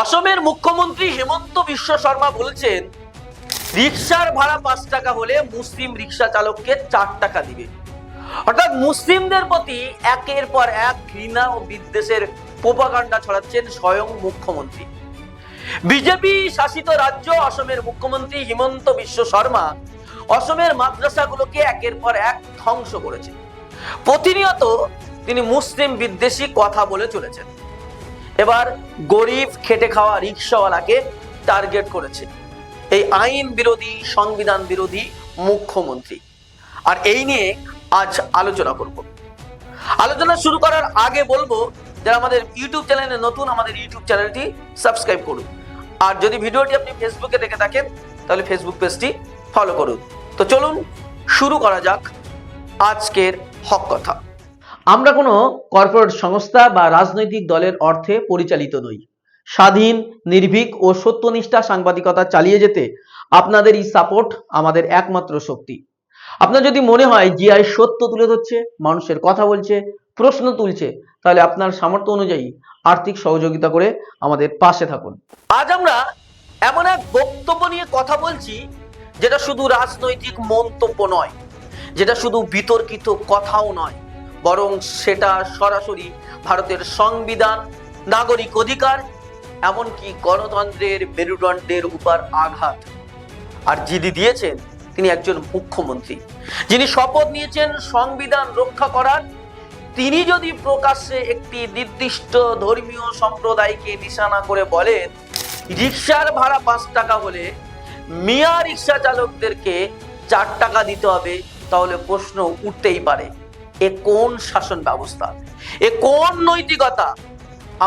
অসমের মুখ্যমন্ত্রী হেমন্ত বিশ্ব শর্মা বলেছেন রিক্সার ভাড়া পাঁচ টাকা হলে মুসলিম রিক্সা চালককে চার টাকা দিবে। অর্থাৎ মুসলিমদের প্রতি একের পর এক ঘৃণা ও বিদ্বেষের প্রোপাগান্ডা ছড়াচ্ছেন স্বয়ং মুখ্যমন্ত্রী। বিজেপি শাসিত রাজ্য অসমের মুখ্যমন্ত্রী হিমন্ত বিশ্ব শর্মা অসমের মাদ্রাসাগুলোকে একের পর এক ধ্বংস করেছে প্রতিনিয়ত তিনি মুসলিম বিদ্বেষী কথা বলে চলেছেন। এবার গরিব খেটে খাওয়া রিক্সাওয়ালাকে টার্গেট করেছে। এই আইন বিরোধী, সংবিধান বিরোধী মুখ্যমন্ত্রী। আর এই নিয়ে আজ আলোচনা করব। আলোচনা শুরু করার আগে বলব, যারা আমাদের ইউটিউব চ্যানেলে নতুন, আমাদের ইউটিউব চ্যানেলটি সাবস্ক্রাইব করুন। আর যদি ভিডিওটি আপনি ফেসবুকে দেখে থাকেন, তাহলে ফেসবুক পেজটি ফলো করুন। তো চলুন, শুরু করা যাক আজকের হক কথা। আমরা কোনো কর্পোরেট সংস্থা বা রাজনৈতিক দলের অর্থে পরিচালিত নই। স্বাধীন, নির্ভীক ও সত্যনিষ্ঠা সাংবাদিকতা চালিয়ে যেতে আপনাদের এই সাপোর্ট আমাদের একমাত্র শক্তি। আপনার যদি মনে হয় জিআই সত্য তুলে ধরছে, মানুষের কথা বলছে, প্রশ্ন তুলছে, তাহলে আপনার সামর্থ্য অনুযায়ী আর্থিক সহযোগিতা করে আমাদের পাশে থাকুন। আজ আমরা এমন এক বক্তব্য নিয়ে কথা বলছি, যেটা শুধু রাজনৈতিক মন্তব্য নয়, যেটা শুধু বিতর্কিত কথাও নয়। বরং সেটা সরাসরি ভারতের সংবিধান, নাগরিক অধিকার, এমনকি গণতন্ত্রের মেরুদণ্ডের উপর আঘাত। আর যিনি দিয়েছেন তিনি একজন মুখ্যমন্ত্রী। যিনি শপথ নিয়েছেন সংবিধান রক্ষা করার, তিনি যদি প্রকাশ্যে একটি নির্দিষ্ট ধর্মীয় সম্প্রদায়কে নিশানা করে বলেন রিক্সার ভাড়া পাঁচ টাকা হলে মিয়া রিক্সা চালকদেরকে চার টাকা দিতে হবে, তাহলে প্রশ্ন উঠতেই পারে। এ কোন শাসন ব্যবস্থা? এ কোন নৈতিকতা?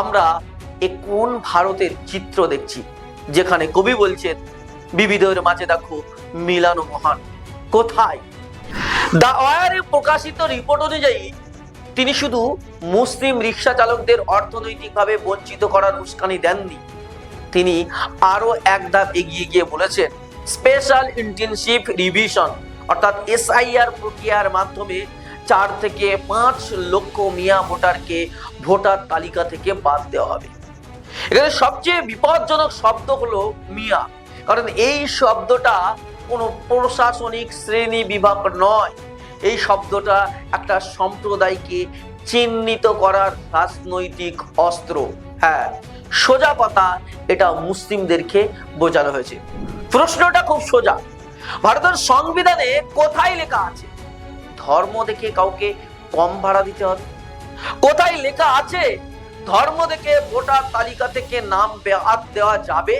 আমরা এ কোন ভারতের চিত্র দেখছি, যেখানে কবি বলছেন, বিবিধের মাঝে দেখো মিলানো মহান, কোথায়? দা ওয়ারে প্রকাশিত রিপোর্ট অনুযায়ী, তিনি শুধু মুসলিম রিক্সা চালকদের অর্থনৈতিকভাবে বঞ্চিত করার উস্কানি দেননি। তিনি আরও এক ধাপ এগিয়ে গিয়ে বলেছেন স্পেশাল ইন্টেনসিভ রিভিশন অর্থাৎ এসআইআর প্রক্রিয়ার মাধ্যমে চার থেকে পাঁচ লক্ষ মিয়া ভোটারকে ভোটার তালিকা থেকে বাদ দেওয়া হবে। এখানে সবচেয়ে বিপজ্জনক শব্দ হলো মিয়া। কারণ এই শব্দটা কোনো প্রশাসনিক শ্রেণি বিভাগ নয়। এই শব্দটা একটা সম্প্রদায়কে চিহ্নিত করার রাজনৈতিক অস্ত্র। হ্যাঁ সোজা কথা, এটা মুসলিমদেরকে বোঝানো হয়েছে। প্রশ্নটা খুব সোজা। ভারতের সংবিধানে কোথায় লেখা আছে? ধর্ম দেখে কাউকে কম ভাড়া দিতে হবে। কোথায় লেখা আছে, ধর্ম দেখে ভোটার তালিকা থেকে নাম বাদ দেওয়া যাবে?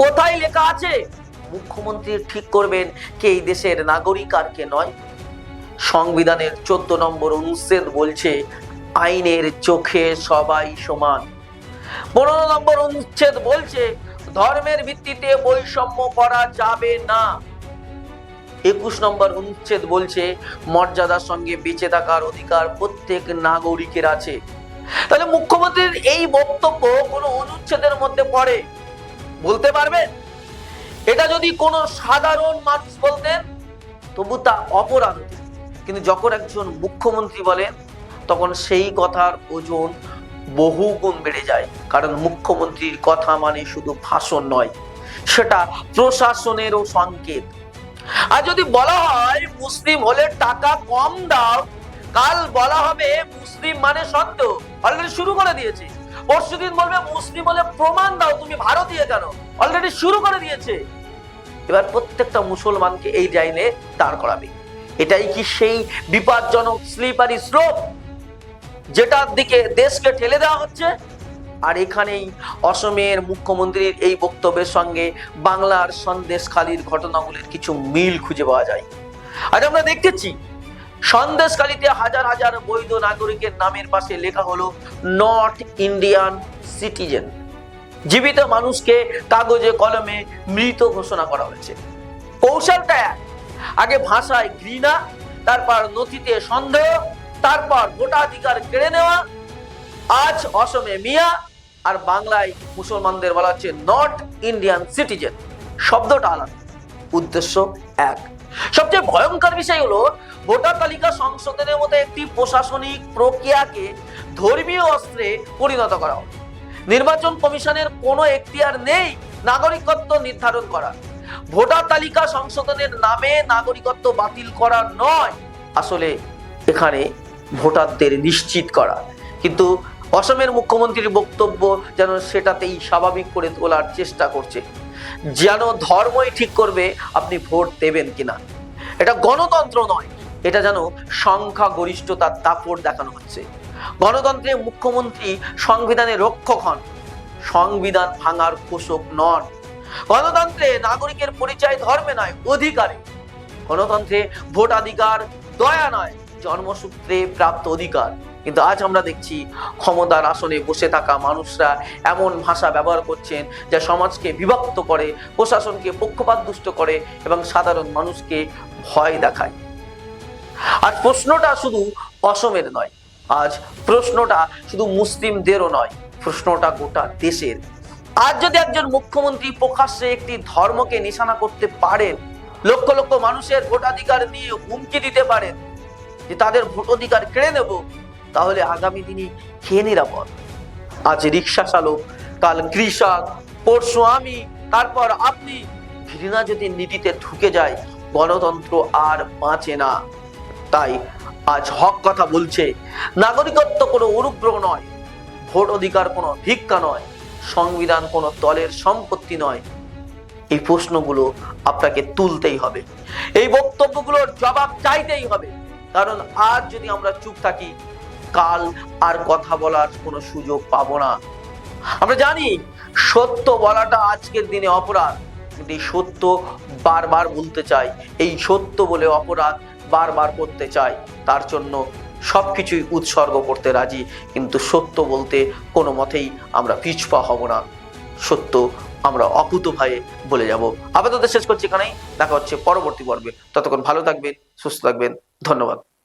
কোথায় লেখা আছে, মুখ্যমন্ত্রী ঠিক করবেন কে এই দেশের নাগরিক আর কে নয়? সংবিধানের চোদ্দ নম্বর অনুচ্ছেদ বলছে, আইনের চোখে সবাই সমান। পনেরো নম্বর অনুচ্ছেদ বলছে, ধর্মের ভিত্তিতে বৈষম্য করা যাবে না। একুশ নম্বর অনুচ্ছেদ বলছে, মর্যাদার সঙ্গে বেঁচে থাকার অধিকার প্রত্যেক নাগরিকের আছে। তাহলে মুখ্যমন্ত্রীর এই বক্তব্য কোনো অনুচ্ছেদের মধ্যে পড়ে? বলতে পারবেন? এটা যদি কোনো সাধারণ মানুষ বলতেন, তবু তা অপরাধ। কিন্তু যখন একজন মুখ্যমন্ত্রী বলেন, তখন সেই কথার ওজন বহু গুণ বেড়ে যায়। কারণ মুখ্যমন্ত্রীর কথা মানে শুধু ভাষণ নয়, সেটা প্রশাসনেরও সংকেত। আর যদি বলা হয় মুসলিম হলে টাকা কম দাও, কাল বলা হবে মুসলিম মানে সত্য। অলরেডি শুরু করে দিয়েছে। পরশুদিন বলবে মুসলিম হলে প্রমাণ দাও তুমি ভারতীয় কেন। অলরেডি শুরু করে দিয়েছে। এবার প্রত্যেকটা মুসলমানকে এই লাইনে দাঁড় করাবে। এটাই কি সেই বিপজ্জনক স্লিপারি স্লোপ যেটার দিকে দেশকে ঠেলে দেওয়া হচ্ছে? আর এখানেই অসমের মুখ্যমন্ত্রীর এই বক্তব্যের সঙ্গে বাংলার সন্দেশখালীর ঘটনাগুলির কিছু মিল খুঁজে পাওয়া যায়। আজ আমরা দেখতেছি, সন্দেশখালীতে হাজার হাজার বৈধ নাগরিকের নামের পাশে লেখা হলো নট ইন্ডিয়ান সিটিজেন জীবিত মানুষকে কাগজে কলমে মৃত ঘোষণা করা হয়েছে। কৌশলটা এক। আগে ভাষায় ঘৃণা, তারপর নথিতে সন্দেহ, তারপর ভোটাধিকার কেড়ে নেওয়া, আজ অসমে মিয়া আর বাংলায় মুসলমানদের বলা হচ্ছে নট ইন্ডিয়ান সিটিজেন। শব্দটা আলাদা। উদ্দেশ্য এক। সবচেয়ে ভয়ঙ্কর বিষয় হলো, ভোটার তালিকা সংশোধনের মতো একটি প্রশাসনিক প্রক্রিয়াকে ধর্মীয় অস্ত্রে পরিণত করা হলো। নির্বাচন কমিশনের কোনো এখতিয়ার নেই নাগরিকত্ব নির্ধারণ করা ভোটার তালিকা সংশোধনের নামে নাগরিকত্ব বাতিল করা নয়। আসলে এখানে ভোটারদের নিশ্চিত করা। কিন্তু অসমের মুখ্যমন্ত্রীর বক্তব্য যেন সেটাতেই স্বাভাবিক করে তোলার চেষ্টা করছে। যেন ধর্মই ঠিক করবে, আপনি ভোট দেবেন কিনা? এটা গণতন্ত্র নয়, এটা যেন সংখ্যা গরিষ্ঠতার দেখানো হচ্ছে। গণতন্ত্রে মুখ্যমন্ত্রী সংবিধানের রক্ষক হন, সংবিধান ভাঙার পোষক নন। গণতন্ত্রে নাগরিকের পরিচয় ধর্মে নয়, অধিকারে। গণতন্ত্রে ভোটাধিকার দয়া নয়, জন্মসূত্রে প্রাপ্ত অধিকার। কিন্তু আজ আমরা দেখছি ক্ষমতার আসনে বসে থাকা মানুষরা এমন ভাষা ব্যবহার করছেন যা সমাজকে বিভক্ত করে, প্রশাসনকে পক্ষপাত দুষ্ট করে এবং সাধারণ মানুষকে ভয় দেখায়। আর প্রশ্নটা শুধু অসমের নয়, আজ প্রশ্নটা শুধু মুসলিমদেরও নয়, প্রশ্নটা গোটা দেশের। আজ যদি একজন মুখ্যমন্ত্রী প্রকাশ্যে একটি ধর্মকে নিশানা করতে পারেন, লক্ষ লক্ষ মানুষের ভোটাধিকার নিয়ে হুমকি দিতে পারেন, যে তাদের ভোটাধিকার কেড়ে নেব তাহলে আগামী দিনে কে নিরাপদ। আজ রিক্সা চালক, কাল কৃষক, পরশু আমি, তারপর আপনি। ঘৃণা যদি নীতিতে ঢুকে যায়, গণতন্ত্র আর বাঁচে না। তাই আজ হক কথা বলছে, নাগরিকত্ব কোনো অনুগ্রহ নয়, ভোট অধিকার কোনো ভিক্ষা নয়, সংবিধান কোনো দলের সম্পত্তি নয়। এই প্রশ্নগুলো আপনাকে তুলতেই হবে। এই বক্তব্যগুলোর জবাব চাইতেই হবে। কারণ আজ যদি আমরা চুপ থাকি কাল আর কথা বলার কোনো সুযোগ পাবো না। আমরা জানি সত্য বলাটা আজকের দিনে অপরাধ, কিন্তু এই সত্য বারবার বলতে চাই, এই সত্য বলে অপরাধ বারবার করতে চাই, তার জন্য সব কিছুই উৎসর্গ করতে রাজি, কিন্তু সত্য বলতে কোনো মতেই আমরা পিছপা হব না। সত্য আমরা অকুত ভয়ে বলে যাব। আপাতত শেষ করছি এখানেই, দেখা হচ্ছে পরবর্তী পর্বে। ততক্ষণ ভালো থাকবেন, সুস্থ থাকবেন, ধন্যবাদ।